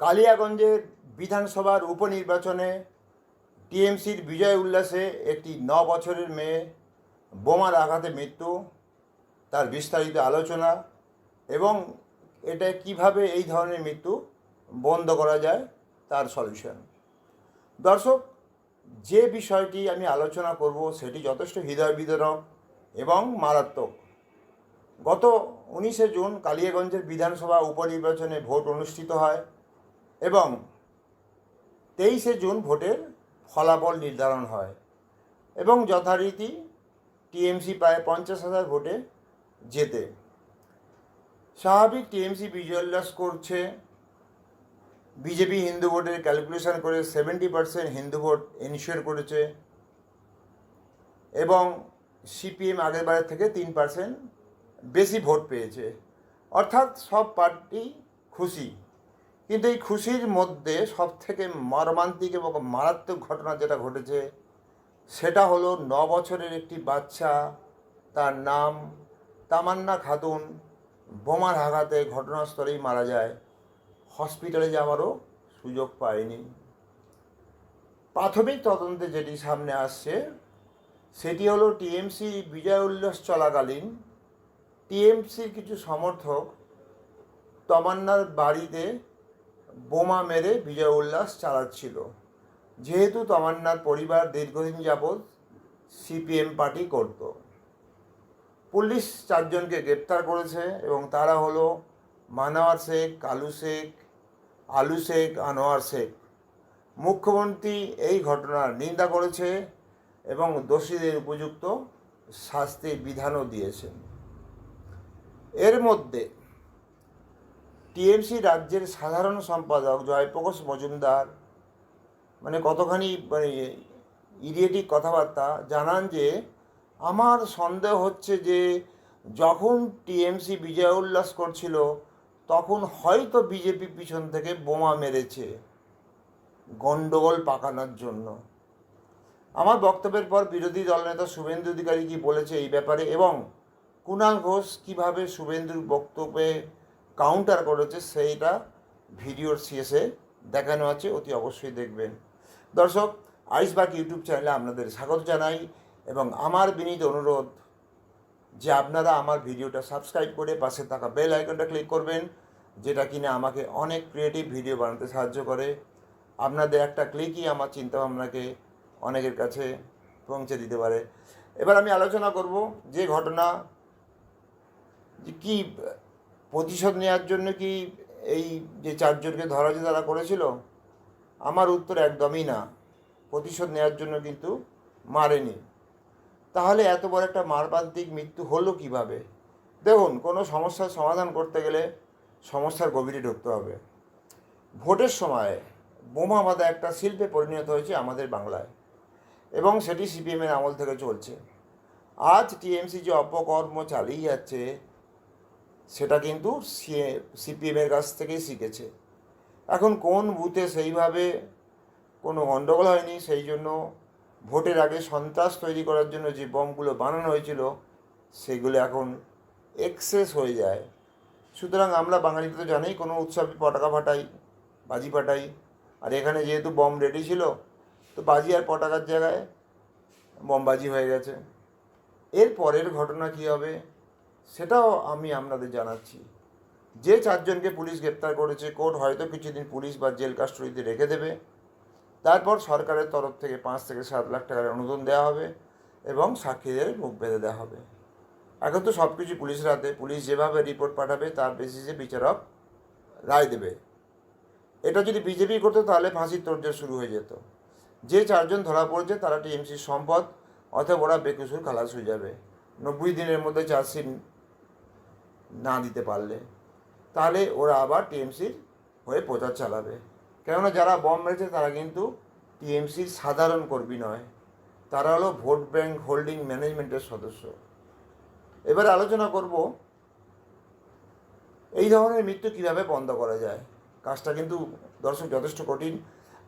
কালিয়াগঞ্জের বিধানসভার উপনির্বাচনে টিএমসির বিজয় উল্লাসে একটি ন বছরের মেয়ে বোমার আঘাতে মৃত্যু, তার বিস্তারিত আলোচনা এবং এটা কীভাবে এই ধরনের মৃত্যু বন্ধ করা যায় তার সলিউশন দর্শক, যে বিষয়টি আমি আলোচনা করব সেটি যথেষ্ট হৃদয় বিদারক এবং মারাত্মক। গত উনিশে জুন কালিয়াগঞ্জের বিধানসভা উপনির্বাচনে ভোট অনুষ্ঠিত হয়। এবং তেইশে জুন ভোটের ফলাফল নির্ধারণ হয় এবং যথারীতি টিএমসি প্রায় পঞ্চাশ হাজার ভোটে জেতে। স্বাভাবিক টিএমসি বিজয় উল্লাস করছে। বিজেপি হিন্দু ভোটের ক্যালকুলেশন করে সেভেন্টি পার্সেন্ট হিন্দু ভোট এনশিওর করেছে এবং সিপিএম আগের বারের থেকে তিন পার্সেন্ট বেশি ভোট পেয়েছে। অর্থাৎ সব পার্টি খুশি। কিন্তু এই খুশির মধ্যে সব থেকে মর্মান্তিক এবং মারাত্মক ঘটনা যেটা ঘটেছে, সেটা হলো ন বছরের একটি বাচ্চা, তার নাম তামান্না খাতুন। বোমার আঘাতে ঘটনাস্থলেই মারা যায়। হসপিটালে যাওয়ারও সুযোগ পায়নি। প্রাথমিক তদন্তে যেটি সামনে আসছে, সেটি হলো টিএমসি বিজয় উল্লাস চলাকালীন টিএমসির কিছু সমর্থক তমান্নার বাড়িতে বোমা মেরে বিজয় উল্লাস চালাচ্ছিল। যেহেতু তমান্নার পরিবার দীর্ঘদিন যাবৎ সিপিএম পার্টি করত। পুলিশ চারজনকে গ্রেপ্তার করেছে এবং তারা হলো মানোয়ার শেখ, কালু শেখ, আলু শেখ, আনোয়ার শেখ। মুখ্যমন্ত্রী এই ঘটনার নিন্দা করেছে এবং দোষীদের উপযুক্ত শাস্তির বিধানও দিয়েছেন। এর মধ্যে টিএমসি রাজ্যের সাধারণ সম্পাদক জয়প্রকাশ মজুমদার মানে কতখানি মানে ইডিয়েটিক কথাবার্তা, জানান যে, আমার সন্দেহ হচ্ছে যে, যখন টিএমসি বিজয় উল্লাস করছিল, তখন হয়তো বিজেপি পিছন থেকে বোমা মেরেছে গণ্ডগোল পাকানোর জন্য। আমার বক্তব্যের পর বিরোধী দলনেতা শুভেন্দু অধিকারী কি বলেছে এই ব্যাপারে এবং কুণাল ঘোষ কীভাবে শুভেন্দুর বক্তব্যে কাউন্টার করেছে সেইটা ভিডিওর শেষে দেখানো আছে, অতি অবশ্যই দেখবেন। দর্শক, আইসবাগ ইউটিউব চ্যানেলে আপনাদের স্বাগত জানাই এবং আমার বিনীত অনুরোধ যে আপনারা আমার ভিডিওটা সাবস্ক্রাইব করে পাশে থাকা বেল আইকনটা ক্লিক করবেন, যেটা কিনা আমাকে অনেক ক্রিয়েটিভ ভিডিও বানাতে সাহায্য করে। আপনাদের একটা ক্লিকই আমার চিন্তাভাবনাকে অনেকের কাছে পৌঁছে দিতে পারে। এবার আমি আলোচনা করব যে ঘটনা, যে কি প্রতিশোধ নেওয়ার জন্য কি এই যে চারজনকে ধরা যে তারা করেছিল? আমার উত্তর একদমই না। প্রতিশোধ নেওয়ার জন্য কিন্তু মারেনি। তাহলে এত বড় একটা মারবান্তিক মৃত্যু হলো কীভাবে? দেখুন, কোনো সমস্যার সমাধান করতে গেলে সমস্যার গভীরে ঢুকতে হবে। ভোটের সময় বোমা বাঁধা একটা শিল্পে পরিণত হয়েছে আমাদের বাংলায় এবং সেটি সিপিএমের আমল থেকে চলছে। আজ টিএমসি যে অপকর্ম চালিয়ে যাচ্ছে সেটা কিন্তু সিপিএমের কাছ থেকেই শিখেছে। এখন কোন বুথে সেইভাবে কোনো গণ্ডগোল হয়নি, সেই জন্য ভোটের আগে সন্ত্রাস তৈরি করার জন্য যে বমগুলো বানানো হয়েছিল, সেগুলো এখন এক্সেস হয়ে যায়। সুতরাং আমরা বাঙালিতে তো জানি, কোনো উৎসবে পটাকা ফাটাই, বাজি ফাটাই। আর এখানে যেহেতু বম রেডি ছিল, তো বাজি আর পটাকার জায়গায় বমবাজি হয়ে গেছে। এর পরের ঘটনা কী হবে? সেটাও আমি আপনাদের জানাচ্ছি। যে চারজনকে পুলিশ গ্রেপ্তার করেছে, কোর্ট হয়তো কিছুদিন পুলিশ বা জেল কাস্টডিতে রেখে দেবে। তারপর সরকারের তরফ থেকে পাঁচ থেকে সাত লাখ টাকার অনুদান দেওয়া হবে এবং সাক্ষীদের মুখ বেঁধে দেওয়া হবে। এখন তো সব কিছু পুলিশের হাতে। পুলিশ যেভাবে রিপোর্ট পাঠাবে, তার বেসিসে বিচারক রায় দেবে। এটা যদি বিজেপি করতো, তাহলে ফাঁসির তোরজোর শুরু হয়ে যেত। যে চারজন ধরা পড়েছে, তারা টিএমসির সম্পদ, অথবা ওরা বেকসুর খালাস হয়ে যাবে। নব্বই দিনের মধ্যে চার্জশিট না দিতে পারলে, তাহলে ওরা আবার টিএমসির হয়ে প্রচার চালাবে। কেননা যারা বম মেরেছে, তারা কিন্তু টিএমসির সাধারণ কর্মী নয়। তারা হলো ভোট ব্যাংক হোল্ডিং ম্যানেজমেন্টের সদস্য। এবারে আলোচনা করব, এই ধরনের মৃত্যু কীভাবে বন্ধ করা যায়? কাজটা কিন্তু দর্শক যথেষ্ট কঠিন।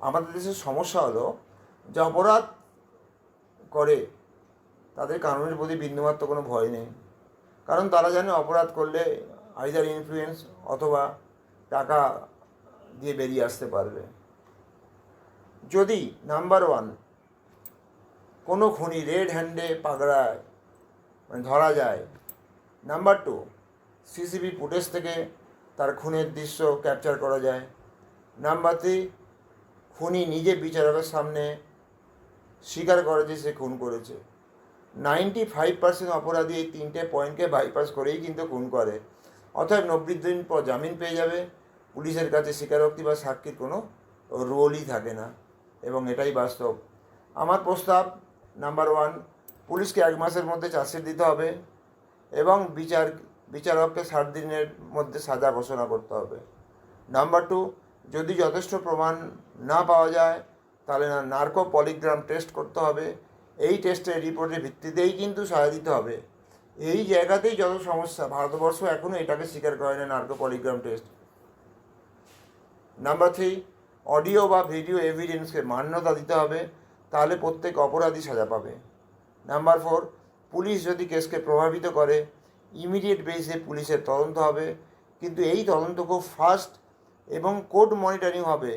আমাদের দেশের সমস্যা হলো, যে অপরাধ করে তাদের কানুনের প্রতি বিন্দুমাত্র কোনো ভয় নেই। কারণ তারা জানে অপরাধ করলে আইদার ইনফ্লুয়েন্স অথবা টাকা দিয়ে বেরিয়ে আসতে পারবে। যদি নাম্বার ওয়ান কোনো খুনি রেড হ্যান্ডে পাকড়ায় মানে ধরা যায়। নাম্বার টু সিসিবি ফুটেজ থেকে তার খুনের দৃশ্য ক্যাপচার করা যায়। নাম্বার থ্রি খুনি নিজে বিচারকের সামনে স্বীকার করে যে সে খুন করেছে। নাইনটি ফাইভ পার্সেন্ট অপরাধী এই তিনটে পয়েন্টকে বাইপাস করেই কিন্তু খুন করে। অর্থাৎ নব্বই দিন পর জামিন পেয়ে যাবে। পুলিশের কাছে স্বীকারোক্তি বা সাক্ষীর কোনো রোলই থাকে না এবং এটাই বাস্তব। আমার প্রস্তাব নাম্বার ওয়ান পুলিশকে এক মাসের মধ্যে চার্জশিট দিতে হবে এবং বিচার, বিচারককে ষাট দিনের মধ্যে সাজা ঘোষণা করতে হবে। নাম্বার টু যদি যথেষ্ট প্রমাণ না পাওয়া যায়, তাহলে না নার্কো পলিগ্রাম টেস্ট করতে হবে। এই টেস্টের রিপোর্টের ভিত্তিতেই কিন্তু সাজা দিতে হবে। এই জায়গাতেই যত সমস্যা, ভারতবর্ষ এখনও এটাকে স্বীকার করে না narco polygraph test number three audio বা ভিডিও এভিডেন্সকে মান্যতা দিতে হবে, তাহলে প্রত্যেক অপরাধী সাজা পাবে। নাম্বার ফোর পুলিশ যদি কেসকে প্রভাবিত করে ইমিডিয়েট বেসে পুলিশের তদন্ত হবে। কিন্তু এই তদন্ত খুব ফাস্ট এবং কোর্ট মনিটরিং হবে।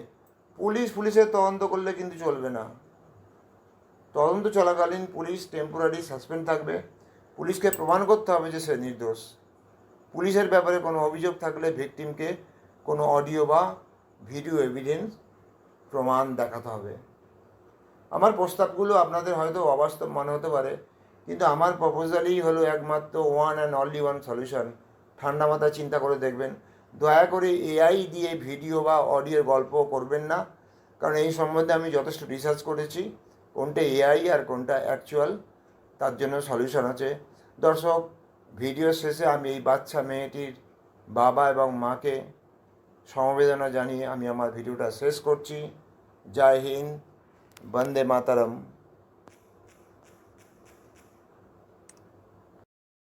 পুলিশ পুলিশের তদন্ত করলে কিন্তু চলবে না। তদন্ত চলাকালীন পুলিশ টেম্পোরারি সাসপেন্ড থাকবে। পুলিশকে প্রমাণ করতে হবে যে সে নির্দোষ। পুলিশের ব্যাপারে কোনো অভিযোগ থাকলে ভিকটিমকে কোনো অডিও বা ভিডিও এভিডেন্স প্রমাণ দেখাতে হবে। আমার প্রস্তাবগুলো আপনাদের হয়তো অবাস্তব মনে হতে পারে, কিন্তু আমার প্রপোজালই হলো একমাত্র one and only one solution ঠান্ডা মাথায় চিন্তা করে দেখবেন। দয়া করে এআই দিয়ে ভিডিও বা অডিওর গল্প করবেন না, কারণ এই সম্বন্ধে আমি যথেষ্ট রিসার্চ করেছি। কোনটা এআই আর কোনটা অ্যাকচুয়াল তার জন্য সলিউশন আছে। দর্শক ভিডিও শেষে আমি এই বাচ্চা মেয়েটির বাবা এবং মাকে সমবেদনা জানিয়ে আমি আমার ভিডিওটা শেষ করছি। জয় হিন্দ, বন্দে মাতারম।